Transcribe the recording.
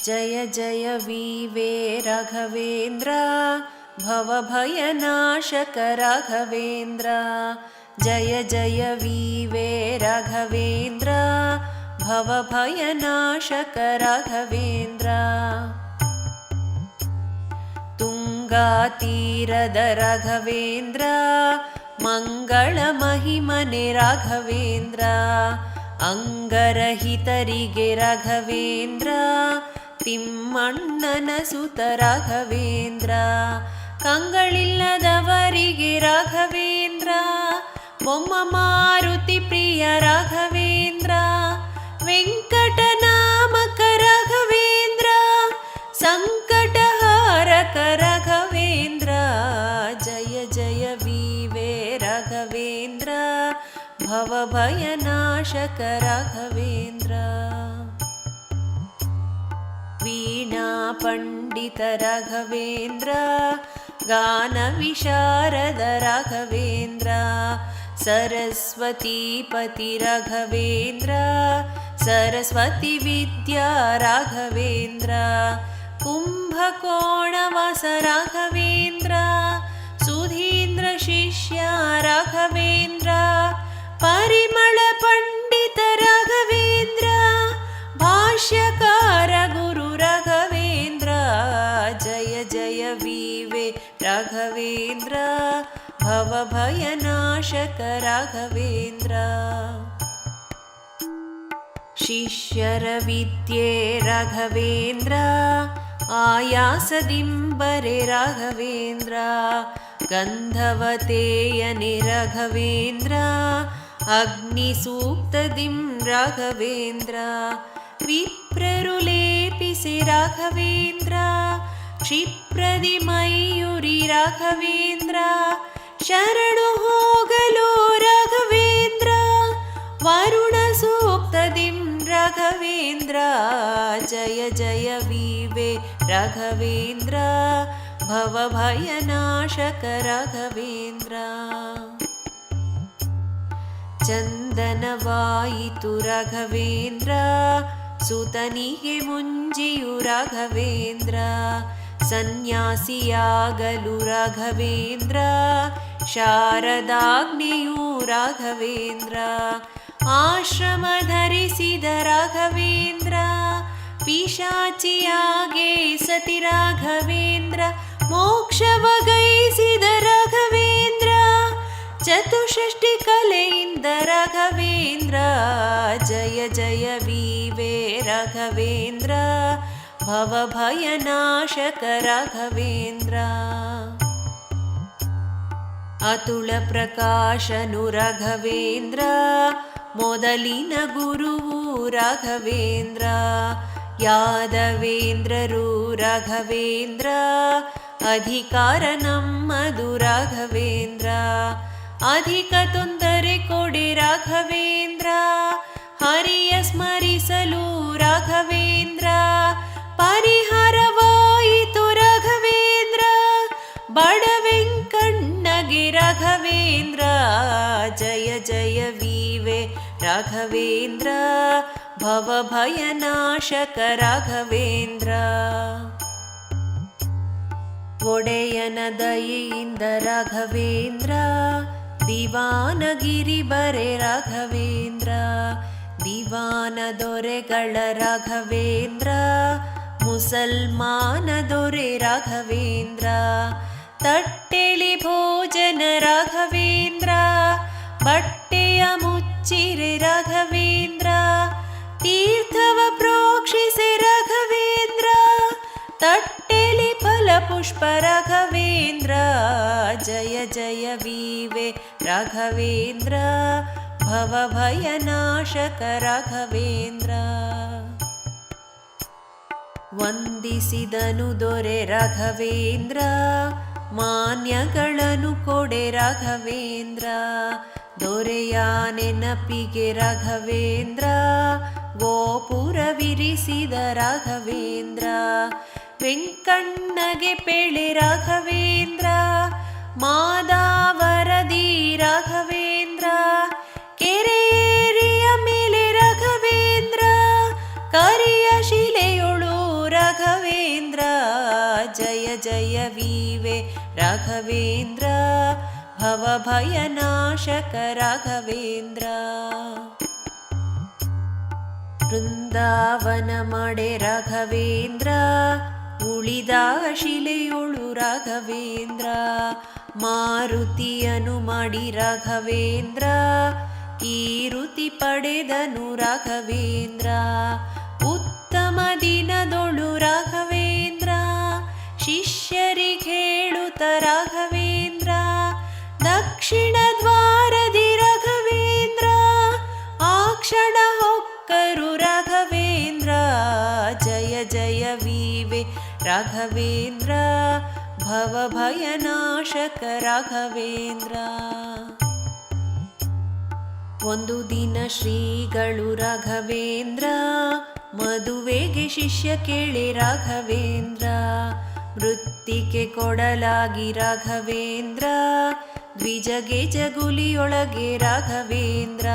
जय जय वीवे राघवेन्द्र भवभयनाशक राघवेन्द्र। जय जय वीवे राघवेन्द्र भवभयनाशक भय राघवेन्द्र। तुङ्गातीरद राघवेन्द्र मङ्गलमहिमने राघवेन्द्र। अङ्गरहितरिगे राघवेन्द्र ತಿಮ್ಮಣ್ಣನ ಸುತ ರಾಘವೇಂದ್ರ. ಕಂಗಳಿಲ್ಲದವರಿಗೆ ರಾಘವೇಂದ್ರ. ಬೊಮ್ಮ ಮಾರುತಿ ಪ್ರಿಯ ರಾಘವೇಂದ್ರ. ವೆಂಕಟನಾಮಕ ರಾಘವೇಂದ್ರ. ಸಂಕಟಹಾರಕ ರಾಘವೇಂದ್ರ. ಜಯ ಜಯ ವಿವೇ ರಾಘವೇಂದ್ರ. ಭವಭಯನಾಶಕ ರಾಘವೇಂದ್ರ. वीणापण्डितराघवेन्द्र गानविशारद राघवेन्द्र सरस्वतीपतिराघवेन्द्र सरस्वतीविद्या राघवेन्द्र कुम्भकोणवासरा राघवेन्द्र भवभयनाशक राघवेन्द्र शिष्यरविद्ये राघवेन्द्र आयासदिम्बरे राघवेन्द्र गन्धवतेयनि राघवेन्द्र राघवेन्द्रा अग्निसूक्तदिं राघवेन्द्रा विप्ररुलेपिसि राघवेन्द्रा श्रीप्रदि मयूरि राघवेन्द्र शरणुहोगलो राघवेन्द्र वरुणसूक्तदिं राघवेन्द्र जय जय बीवे रघवेन्द्र भवभय नाशक राघवेन्द्र चन्दनवायितु राघवेन्द्र सुतनीयेजियु राघवेन्द्र ಸನ್ಯಾಸಿಯಾಗಲು ರಾಘವೇಂದ್ರ, ಶಾರದಾಗ್ನೆಯು ರಾಘವೇಂದ್ರ, ಆಶ್ರಮ ಧರಿಸಿದ ರಾಘವೇಂದ್ರ, ಪಿಶಾಚಿಯಾಗೆ ಸತಿ ರಾಘವೇಂದ್ರ ಮೋಕ್ಷವಗೈಸಿದ ರಾಘವೇಂದ್ರ ಚತುಷಷ್ಟಿ ಕಲೆಯಿಂದ ರಾಘವೇಂದ್ರ, ಜಯ ಜಯ ವಿವೇ ರಾಘವೇಂದ್ರ. ಭವಭಯನಾಶಕ ರಾಘವೇಂದ್ರ ಅತುಳ ಪ್ರಕಾಶನು ರಾಘವೇಂದ್ರ ಮೊದಲಿನ ಗುರುವು ರಾಘವೇಂದ್ರ ಯಾದವೇಂದ್ರರು ರಾಘವೇಂದ್ರ ಅಧಿಕಾರ ನಮ್ಮದು ರಾಘವೇಂದ್ರ ಅಧಿಕ ತೊಂದರೆ ಕೊಡಿ ರಾಘವೇಂದ್ರ ಹರಿಯ ಸ್ಮರಿಸಲು ರಾಘವೇಂದ್ರ ಜಯ ಜಯ ವೀವೆ ರಾಘವೇಂದ್ರ ಭವಭಯನಾಶಕ ರಾಘವೇಂದ್ರ ಒಡೆಯನ ದಯೆಯಿಂದ ರಾಘವೇಂದ್ರ ದಿವಾನಗಿರಿ ಬರೆ ರಾಘವೇಂದ್ರ ದಿವಾನ ದೊರೆಗಳ ರಾಘವೇಂದ್ರ ಮುಸಲ್ಮಾನ ದೊರೆ ರಾಘವೇಂದ್ರ ತಟ್ಟೆಳಿ ಮುಚ್ಚಿರೆ ರಾಘವೇಂದ್ರ, ತೀರ್ಥವ ಪ್ರೋಕ್ಷಿಸಿ ರಾಘವೇಂದ್ರ, ತಟ್ಟೆಲಿ ಫಲ ಪುಷ್ಪ ರಾಘವೇಂದ್ರ, ಜಯ ಜಯ ವೀವೆ ರಾಘವೇಂದ್ರ ಭವಭಯನಾಶಕ ರಾಘವೇಂದ್ರ. ವಂದಿಸಿದನು ದೊರೆ ರಾಘವೇಂದ್ರ, ಮಾನ್ಯಗಳನ್ನು ಕೊಡೆ ರಾಘವೇಂದ್ರ ದೊರೆಯ ನೆನಪಿಗೆ ರಾಘವೇಂದ್ರ ಗೋಪುರವಿರಿಸಿದ ರಾಘವೇಂದ್ರ, ವೆಂಕಣ್ಣಗೆ ಪೆಳೆ ರಾಘವೇಂದ್ರ, ಮಾದಾವರದಿ ರಾಘವೇಂದ್ರ, ಕೆರೆಯೇರಿಯ ಮೇಲೆ ರಾಘವೇಂದ್ರ, ಕರಿಯ ಶಿಲೆಯೊಳು ರಾಘವೇಂದ್ರ, ಜಯ ಜಯ ವಿವೆ ರಾಘವೇಂದ್ರ. ಬೃಂದಾವನ ಮಾಡೆ ರಾಘವೇಂದ್ರ, ಉಳಿದ ಶಿಲೆಯೊಳು ರಾಘವೇಂದ್ರ, ಮಾರುತಿಯನು ಮಾಡಿ ರಾಘವೇಂದ್ರ ಕೀರುತಿ ಪಡೆದನು ರಾಘವೇಂದ್ರ, ಉತ್ತಮ ದಿನದೊಳು ರಾಘವೇಂದ್ರ ಶಿಷ್ಯರಿಗೇಳುತ್ತ ರಾಘವೇಂದ್ರ ರಾಘವೇಂದ್ರ, ಭವಭಯನಾಶಕ ರಾಘವೇಂದ್ರ. ಒಂದು ದಿನ ಶ್ರೀಗಳು ರಾಘವೇಂದ್ರ, ಮದುವೆಗೆ ಶಿಷ್ಯ ಕೇಳಿ ರಾಘವೇಂದ್ರ ವೃತ್ತಿಗೆ ಕೊಡಲಾಗಿ ರಾಘವೇಂದ್ರ ದ್ವಿಜಗೆ ಜಗುಲಿಯೊಳಗೆ ರಾಘವೇಂದ್ರ.